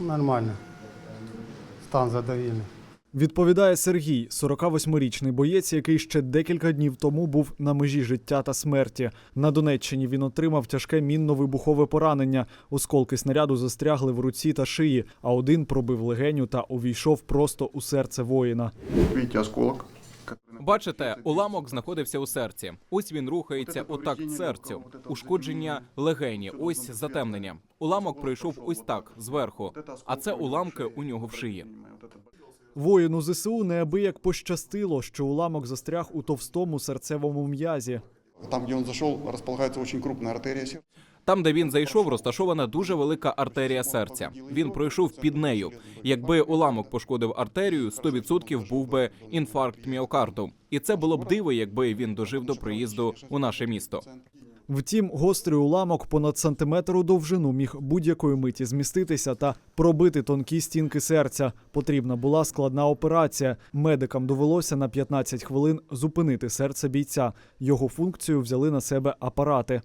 Нормально. Стан задовільний. Відповідає Сергій, 48-річний боєць, який ще декілька днів тому був на межі життя та смерті. На Донеччині він отримав тяжке мінно-вибухове поранення. Осколки снаряду застрягли в руці та шиї, а один пробив легеню та увійшов просто у серце воїна. Видите осколок? Бачите, уламок знаходився у серці. Ось він рухається у такт серцю. Ушкодження легені. Ось затемнення. Уламок пройшов ось так зверху. А це уламки у нього в шиї. Воїну ЗСУ неабияк пощастило, що уламок застряг у товстому серцевому м'язі. Там, где он зашел, располагается очень крупная артерия сердца. Там, де він зайшов, розташована дуже велика артерія серця. Він пройшов під нею. Якби уламок пошкодив артерію, 100% був би інфаркт міокарду. І це було б диво, якби він дожив до приїзду у наше місто. Втім, гострий уламок понад сантиметр у довжину міг будь-якої миті зміститися та пробити тонкі стінки серця. Потрібна була складна операція. Медикам довелося на 15 хвилин зупинити серце бійця. Його функцію взяли на себе апарати.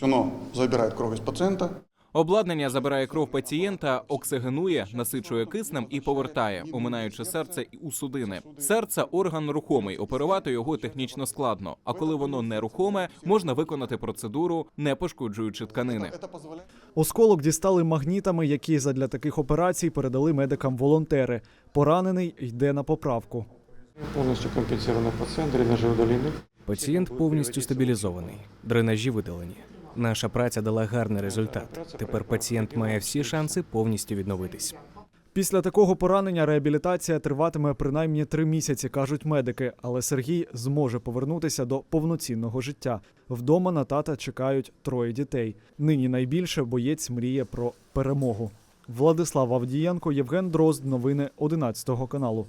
Оно забирает кровь из пациента. Обладнання забирає кров пацієнта, оксигенує, насичує киснем і повертає, оминаючи серце і у судини. Серце орган рухомий. Оперувати його технічно складно. А коли воно нерухоме, можна виконати процедуру, не пошкоджуючи тканини. Осколок дістали магнітами, які задля таких операцій передали медикам волонтери. Поранений йде на поправку. Повністю компенсовано пацієнт, дренажі удалены. Пацієнт повністю стабілізований, дренажі видалені. Наша праця дала гарний результат. Тепер пацієнт має всі шанси повністю відновитись. Після такого поранення реабілітація триватиме принаймні три місяці, кажуть медики. Але Сергій зможе повернутися до повноцінного життя. Вдома на тата чекають троє дітей. Нині найбільше боєць мріє про перемогу. Владислав Авдієнко, Євген Дрозд. Новини 11 каналу.